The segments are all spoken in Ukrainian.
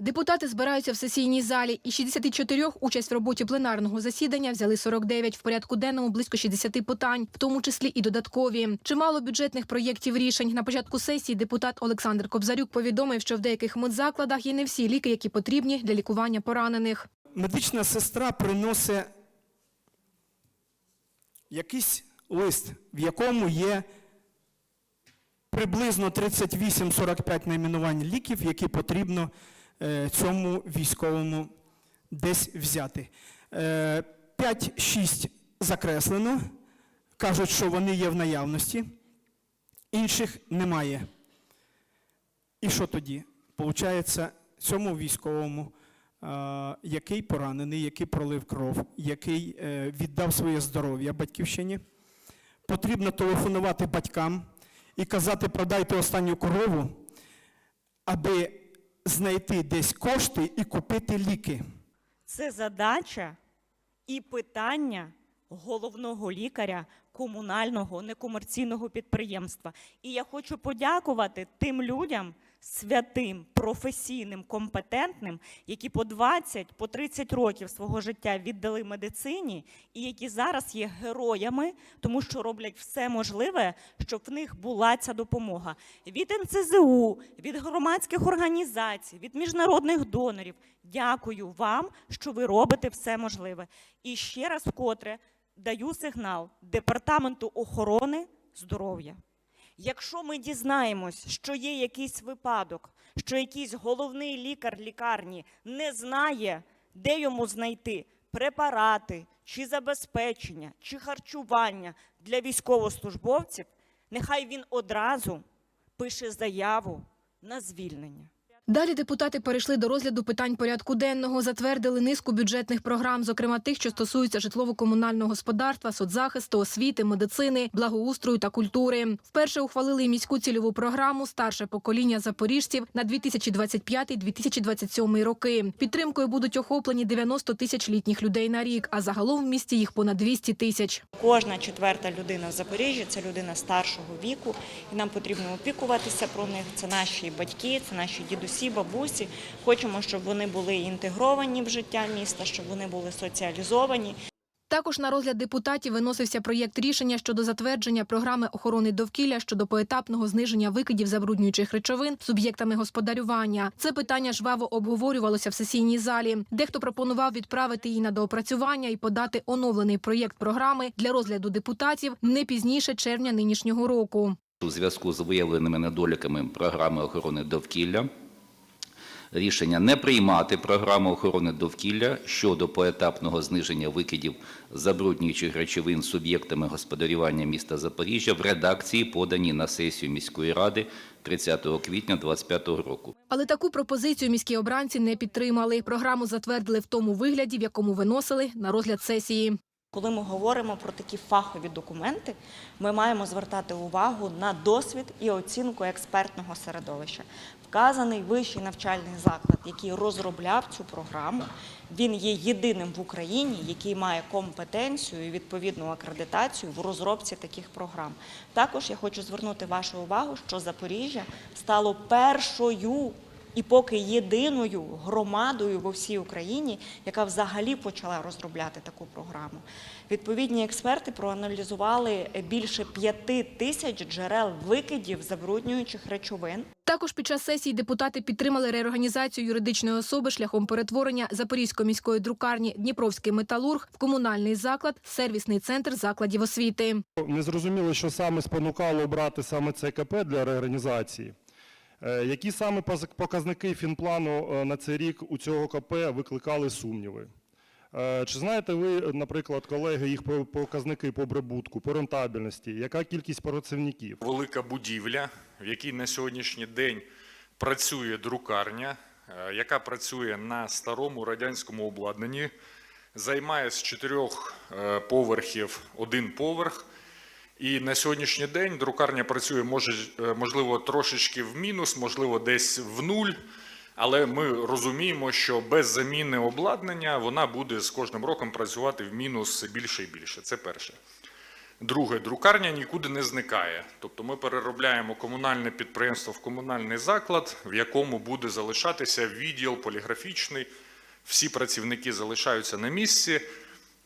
Депутати збираються в сесійній залі. Із 64 участь в роботі пленарного засідання взяли 49. В порядку денному близько 60 питань, в тому числі і додаткові. Чимало бюджетних проєктів рішень. На початку сесії депутат Олександр Кобзарюк повідомив, що в деяких медзакладах є не всі ліки, які потрібні для лікування поранених. медична сестра приносить якийсь лист, в якому є приблизно 38-45 найменувань ліків, які потрібно цьому військовому десь взяти. Е, 5-6 закреслено, кажуть, що вони є в наявності, інших немає. І що тоді? Получається, цьому військовому, е, який поранений, який пролив кров, який е, віддав своє здоров'я батьківщині, потрібно телефонувати батькам і казати, продайте останню корову, аби знайти десь кошти і купити ліки. Це задача і питання головного лікаря комунального некомерційного підприємства. І я хочу подякувати тим людям, святим, професійним, компетентним, які по 20, по 30 років свого життя віддали медицині, і які зараз є героями, тому що роблять все можливе, щоб в них була ця допомога від НЦЗУ, від громадських організацій, від міжнародних донорів. Дякую вам, що ви робите все можливе. І ще раз вкотре даю сигнал департаменту охорони здоров'я. Якщо ми дізнаємось, що є якийсь випадок, що якийсь головний лікар лікарні не знає, де йому знайти препарати, чи забезпечення, чи харчування для військовослужбовців, нехай він одразу пише заяву на звільнення. Далі депутати перейшли до розгляду питань порядку денного, затвердили низку бюджетних програм, зокрема тих, що стосуються житлово-комунального господарства, соцзахисту, освіти, медицини, благоустрою та культури. Вперше ухвалили міську цільову програму Старше покоління запоріжців на 2025-2027 роки. Підтримкою будуть охоплені 90 тисяч літніх людей на рік, а загалом в місті їх понад 200 тисяч. Кожна четверта людина в Запоріжжі це людина старшого віку, і нам потрібно опікуватися про них. Це наші батьки, це наші дідусі, бабусі. Хочемо, щоб вони були інтегровані в життя міста, щоб вони були соціалізовані. Також на розгляд депутатів виносився проєкт рішення щодо затвердження програми охорони довкілля щодо поетапного зниження викидів забруднюючих речовин суб'єктами господарювання. Це питання жваво обговорювалося в сесійній залі. Дехто пропонував відправити її на доопрацювання і подати оновлений проєкт програми для розгляду депутатів не пізніше червня нинішнього року. У зв'язку з виявленими недоліками програми охорони довкілля рішення не приймати програму охорони довкілля щодо поетапного зниження викидів забруднюючих речовин суб'єктами господарювання міста Запоріжжя в редакції, поданій на сесію міської ради 30 квітня 2025 року. Але таку пропозицію міські обранці не підтримали. Програму затвердили в тому вигляді, в якому виносили на розгляд сесії. Коли ми говоримо про такі фахові документи, ми маємо звертати увагу на досвід і оцінку експертного середовища. Вказаний вищий навчальний заклад, який розробляв цю програму, він є єдиним в Україні, який має компетенцію і відповідну акредитацію в розробці таких програм. Також я хочу звернути вашу увагу, що Запоріжжя стало першою і поки єдиною громадою во всій Україні, яка взагалі почала розробляти таку програму. Відповідні експерти проаналізували більше п'яти тисяч джерел викидів забруднюючих речовин. Також під час сесії депутати підтримали реорганізацію юридичної особи шляхом перетворення Запорізької міської друкарні Дніпровський металург в комунальний заклад, сервісний центр закладів освіти. Не зрозуміло, що саме спонукало обрати саме цей КП для реорганізації. Е, Які саме показники фінплану е, на цей рік у цього КП викликали сумніви? Е, Чи знаєте ви, наприклад, колеги, їх по- показники по прибутку, по рентабельності? Яка кількість працівників? велика будівля, в якій на сьогоднішній день працює друкарня, яка працює на старому радянському обладнанні, займає з чотирьох поверхів один поверх. І на сьогоднішній день друкарня працює, може, е, можливо, трошечки в мінус, можливо, десь в нуль. Але ми розуміємо, що без заміни обладнання вона буде з кожним роком працювати в мінус більше і більше. Це перше. Друге, друкарня нікуди не зникає. Тобто ми переробляємо комунальне підприємство в комунальний заклад, в якому буде залишатися відділ поліграфічний. Всі працівники залишаються на місці,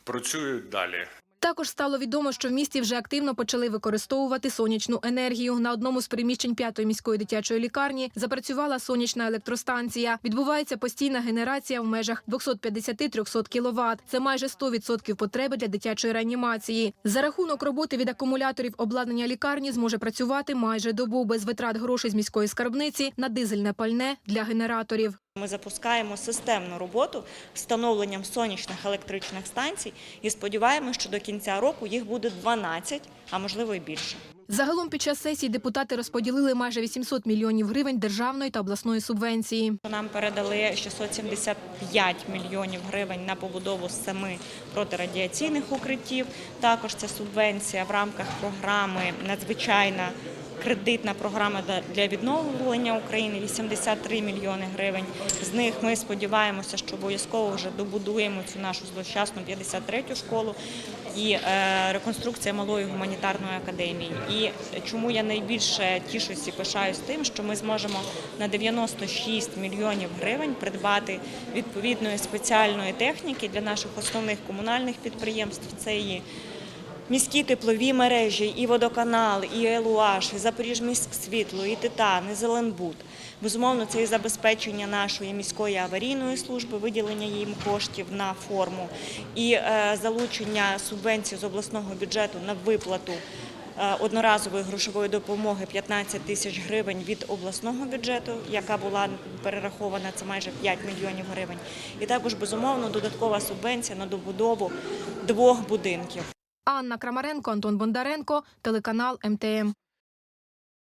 працюють далі. Також стало відомо, що в місті вже активно почали використовувати сонячну енергію. На одному з приміщень п'ятої міської дитячої лікарні запрацювала сонячна електростанція. Відбувається постійна генерація в межах 250-300 кВт. Це майже 100% потреби для дитячої реанімації. За рахунок роботи від акумуляторів обладнання лікарні зможе працювати майже добу без витрат грошей з міської скарбниці на дизельне пальне для генераторів. Ми запускаємо системну роботу з встановленням сонячних електричних станцій і сподіваємося, що до кінця року їх буде 12, а можливо і більше. Загалом під час сесії депутати розподілили майже 800 мільйонів гривень державної та обласної субвенції. Нам передали 675 мільйонів гривень на побудову семи протирадіаційних укриттів. Також це субвенція в рамках програми надзвичайна. Кредитна програма для- відновлення України 83 мільйони гривень. З них ми сподіваємося, що обов'язково вже добудуємо цю нашу злощасну 53-ю школу і е, реконструкція малої гуманітарної академії. І чому я найбільше тішусь і пишаюсь тим, що ми зможемо на 96 мільйонів гривень придбати відповідної спеціальної техніки для наших основних комунальних підприємств. Це і Міські теплові мережі, і водоканал, і Елуаш, і Запоріжміськсвітло, і Титан, і Зеленбуд. Безумовно, це і забезпечення нашої міської аварійної служби, виділення їм коштів на форму, і е, залучення субвенцій з обласного бюджету на виплату е, одноразової грошової допомоги 15 тисяч гривень від обласного бюджету, яка була перерахована, це майже 5 мільйонів гривень. І також, безумовно, додаткова субвенція на добудову двох будинків. Анна Крамаренко, Антон Бондаренко, телеканал МТМ.